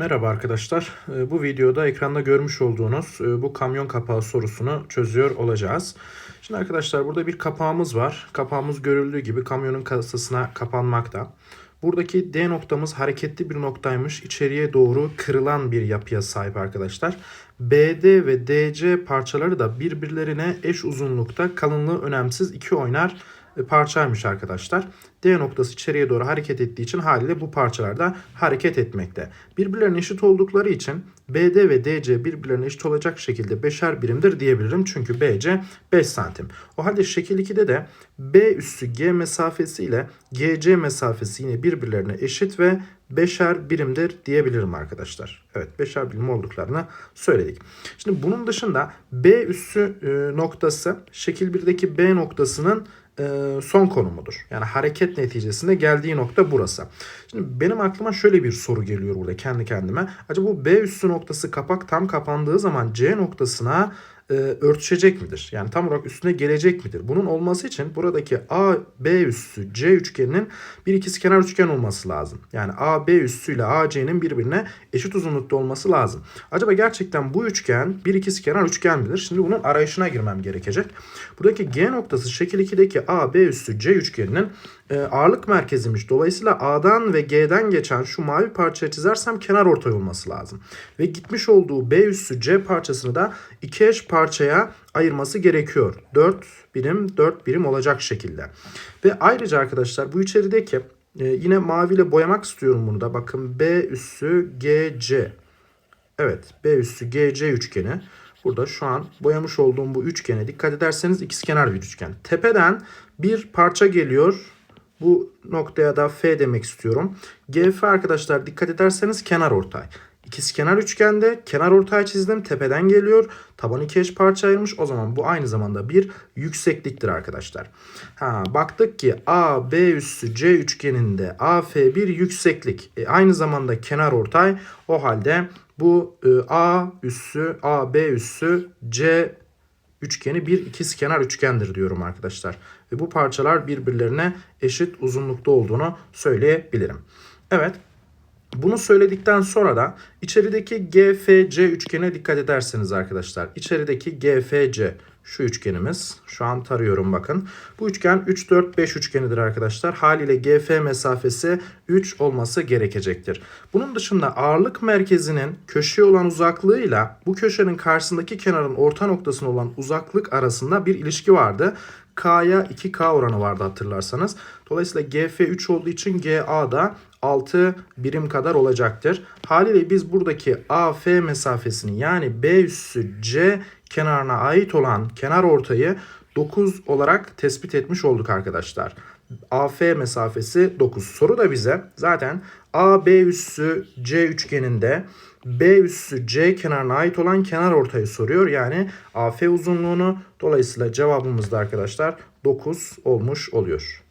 Merhaba arkadaşlar. Ee, Bu videoda ekranda görmüş olduğunuz e, bu kamyon kapağı sorusunu çözüyor olacağız. Şimdi arkadaşlar burada bir kapağımız var. Kapağımız görüldüğü gibi kamyonun kasasına kapanmakta. Buradaki D noktamız hareketli bir noktaymış. İçeriye doğru kırılan bir yapıya sahip arkadaşlar. BD ve DC parçaları da birbirlerine eş uzunlukta kalınlığı önemsiz iki oynar parçaymış arkadaşlar. D noktası içeriye doğru hareket ettiği için haliyle bu parçalar da hareket etmekte. Birbirlerine eşit oldukları için BD ve DC birbirlerine eşit olacak şekilde beşer birimdir diyebilirim. Çünkü BC 5 santim. O halde şekil 2'de de B üssü G mesafesi ile GC mesafesi yine birbirlerine eşit ve beşer birimdir diyebilirim arkadaşlar. Evet beşer birim olduklarını söyledik. Şimdi bunun dışında B üssü e, noktası şekil 1'deki B noktasının e, son konumudur. Yani hareket neticesinde geldiği nokta burası. Şimdi benim aklıma şöyle bir soru geliyor burada kendi kendime. Acaba bu B üssü noktası kapak tam kapandığı zaman C noktasına e, örtüşecek midir? Yani tam olarak üstüne gelecek midir? Bunun olması için buradaki A, B üssü C üçgeninin bir ikizkenar üçgen olması lazım. Yani A, B üssü ile AC'nin birbirine eşit uzunlukta olması lazım. Acaba gerçekten bu üçgen bir ikizkenar üçgen midir? Şimdi bunun arayışına girmem gerekecek. Buradaki G noktası şekil 2'deki A, B üssü C üçgeninin e, ağırlık merkeziymiş. Dolayısıyla A'dan ve G'den geçen şu mavi parçayı çizersem kenar ortay olması lazım. Ve gitmiş olduğu B üssü C parçasını da iki eş parçaya ayırması gerekiyor. 4 birim 4 birim olacak şekilde. Ve ayrıca arkadaşlar bu içerideki e, yine maviyle boyamak istiyorum bunu da. Bakın B üssü GC. Evet B üssü GC üçgeni. Burada şu an boyamış olduğum bu üçgene dikkat ederseniz ikizkenar bir üçgen. Tepeden bir parça geliyor. Bu noktaya da F demek istiyorum. GF arkadaşlar dikkat ederseniz kenar ortay. İkizkenar üçgende kenar ortay çizdim. Tepeden geliyor. Taban iki eş parça ayırmış. O zaman bu aynı zamanda bir yüksekliktir arkadaşlar. Ha, baktık ki A, B üssü C üçgeninde AF bir yükseklik. E, aynı zamanda kenar ortay. O halde bu e, A üssü A, B üssü C üçgeni bir ikizkenar üçgendir diyorum arkadaşlar. Ve bu parçalar birbirlerine eşit uzunlukta olduğunu söyleyebilirim. Evet. Bunu söyledikten sonra da içerideki GFC üçgene dikkat ederseniz arkadaşlar. İçerideki GFC şu üçgenimiz. Şu an tarıyorum bakın. Bu üçgen 3, 4, 5 üçgenidir arkadaşlar. Haliyle GF mesafesi 3 olması gerekecektir. Bunun dışında ağırlık merkezinin köşeye olan uzaklığıyla bu köşenin karşısındaki kenarın orta noktasına olan uzaklık arasında bir ilişki vardı. K'ya 2K oranı vardı hatırlarsanız. Dolayısıyla GF 3 olduğu için GA da 6 birim kadar olacaktır. Haliyle biz buradaki AF mesafesini yani B üssü C kenarına ait olan kenar ortayı 9 olarak tespit etmiş olduk arkadaşlar. AF mesafesi 9. Soru da bize zaten AB üssü C üçgeninde B üssü C kenarına ait olan kenar ortayı soruyor. Yani AF uzunluğunu dolayısıyla cevabımız da arkadaşlar 9 olmuş oluyor.